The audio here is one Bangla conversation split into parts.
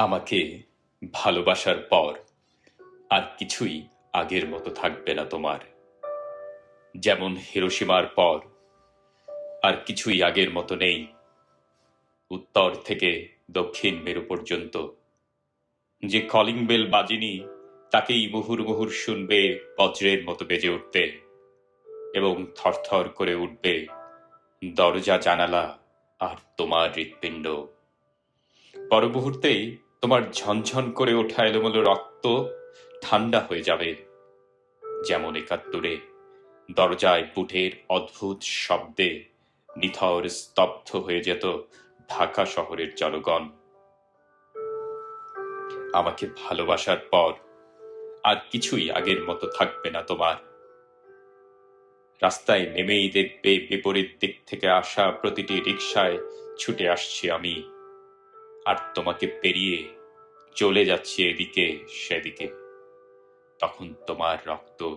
আমাকে ভালোবাসার পর আর কিছুই আগের মতো থাকবে না তোমার। যেমন হিরোসীমার পর আর কিছুই আগের মতো নেই, উত্তর থেকে দক্ষিণ মেরু পর্যন্ত। যে কলিং বেল বাজেনি, তাকেই মুহুর মুহুর শুনবে বজ্রের মতো বেজে উঠতে এবং থরথর করে উঠবে দরজা জানালা আর তোমার হৃৎপিণ্ড। পর মুহূর্তেই তোমার ঝনঝন করে ওঠা এলোমেলো রক্ত ঠান্ডা হয়ে যাবে। যেমন একাত্তরে দরজায় বুটের অদ্ভুত শব্দে নিথর স্তব্ধ হয়ে যেত ঢাকা শহরের জনগণ। আমাকে ভালোবাসার পর আর কিছুই আগের মতো থাকবে না তোমার। রাস্তায় নেমেই দেখবে বিপরীত দিক থেকে আসা প্রতিটি রিকশায় ছুটে আসছি আমি। আর তোমাকে পেরিয়ে চলে যাচ্ছি এদিকে সেদিকে। তখন তোমার রক্ত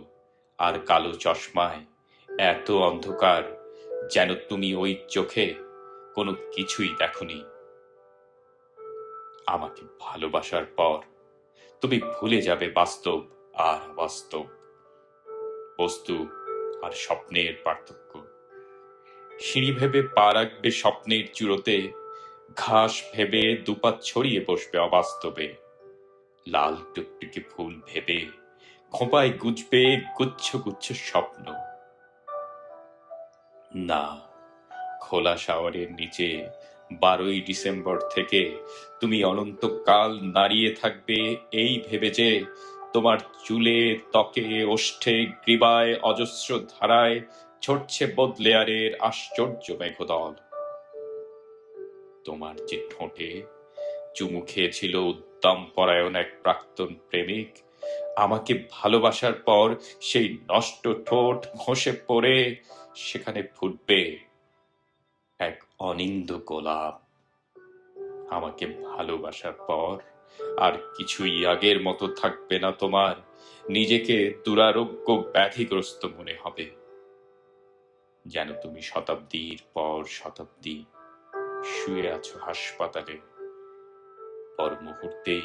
আর কালো চশমায় এত অন্ধকার যেন তুমি ওই চোখে কোনো কিছুই দেখনি। আমাকে ভালোবাসার পর তুমি ভুলে যাবে বাস্তব আর বাস্তব বস্তু আর স্বপ্নের পার্থক্য। সিঁড়ি ভেবে পা রাখবে স্বপ্নের চূড়োতে ঘাস ভেবে দুপাত ছড়িয়ে বসবে অবাস্তবে। লাল টুকটুকে ফুল ভেবে, খোঁপায় গুজবে গুচ্ছ গুচ্ছ স্বপ্ন। না, খোলা শাওয়ারের নিচে বারোই ডিসেম্বর থেকে তুমি অনন্তকাল দাঁড়িয়ে থাকবে এই ভেবে যে তোমার চুলে ত্বকে ওষ্ঠে গ্রীবায় অজস্র ধারায় ছড়ছে বদলেয়ারের আশ্চর্য মেঘদল। তোমার যে ঠোঁটে চুমু খেয়েছিল উদ্দাম পরায়ণ এক প্রাক্তন প্রেমিক। আমাকে ভালোবাসার পর সেই নষ্ট ঠোঁট ঘষে পড়ে। সেখানে ফুটবে এক অনিন্দ গোলাপ। আমাকে ভালোবাসার পর আর কিছুই আগের মতো থাকবে না তোমার। নিজেকে দুরারোগ্য ব্যাধিগ্রস্ত মনে হবে। যেন তুমি শতাব্দীর পর শতাব্দী শুয়ে আছো হাসপাতালে। পর মুহূর্তেই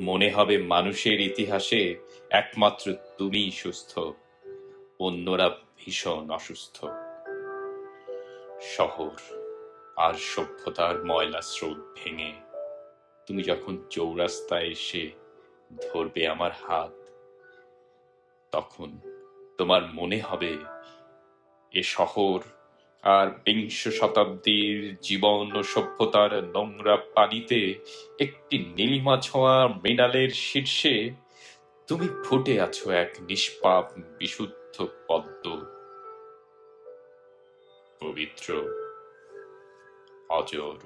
মনে হবে মানুষের ইতিহাসে একমাত্র তুমিই সুস্থ, অন্যরা ভীষণ অসুস্থ। শহর আর সভ্যতার ময়লা স্রোত ভেঙে তুমি যখন চৌরাস্তায় এসে ধরবে আমার হাত, তখন তোমার মনে হবে এ শহর আর বিংশ শতাব্দীর জীবন ও সভ্যতার নোংরা পানিতে একটি নীলিমা ছোঁয়া মৃণালের শীর্ষে তুমি ফুটে আছো এক নিষ্পাপ বিশুদ্ধ পদ্ম। পবিত্র, অজর।